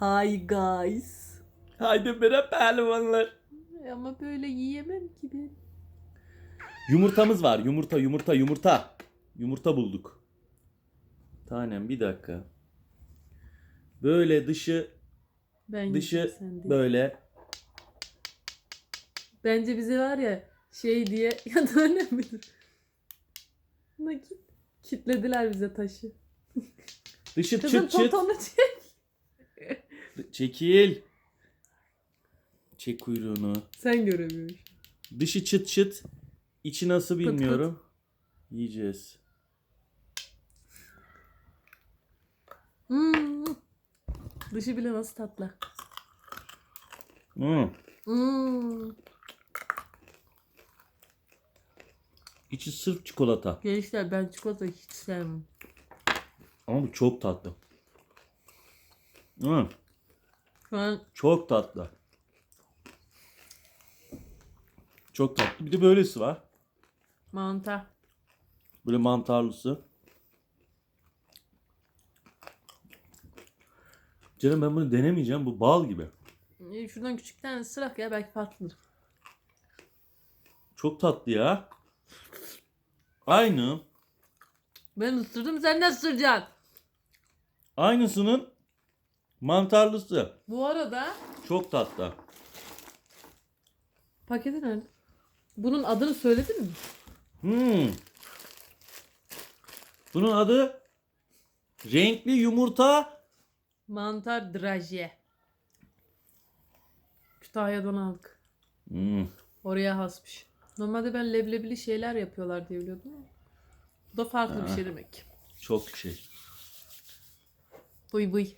Hi guys. Haydi bre pehlivanlar. Ama böyle yiyemem ki ben. Yumurtamız var. Yumurta, yumurta, yumurta. Yumurta bulduk. Tanem bir dakika. Böyle dışı Ben dışı böyle. Bence bize var ya şey diye ya da öyle midir? Nakit. Kitlediler bize taşı. Dışı Kızım çıt çıt. totonu çek. Çekil. Çek kuyruğunu. Sen göremiyorsun. Dışı çıt çıt. içi nasıl Pıt pıt. bilmiyorum. Yiyeceğiz. Hmm. Dışı bile nasıl tatlı. Hmm. Hmm. İçi sırf çikolata. Gençler ben çikolata hiç sevmem. Ama bu çok tatlı. Hmm. Şu an Çok tatlı. Çok tatlı. Bir de böylesi var. mantar. Böyle mantarlısı. Canım ben bunu denemeyeceğim. Bu bal gibi. Ee, Şuradan küçük tane ısırak ya belki farklıdır. Çok tatlı ya. Aynı. Ben ısırdım sen de ısıracaksın. Aynısının mantarlısı. Bu arada Çok tatlı. paketi nerede? Bunun adını söyledin mi? Hmm. Bunun adı renkli yumurta Mantar draje. Kütahya'dan aldık. Hmm. Oraya hasmış. Normalde ben leblebili şeyler yapıyorlar diye biliyordum ama. Bu da farklı bir şey demek. Çok şey. Bıy bıy.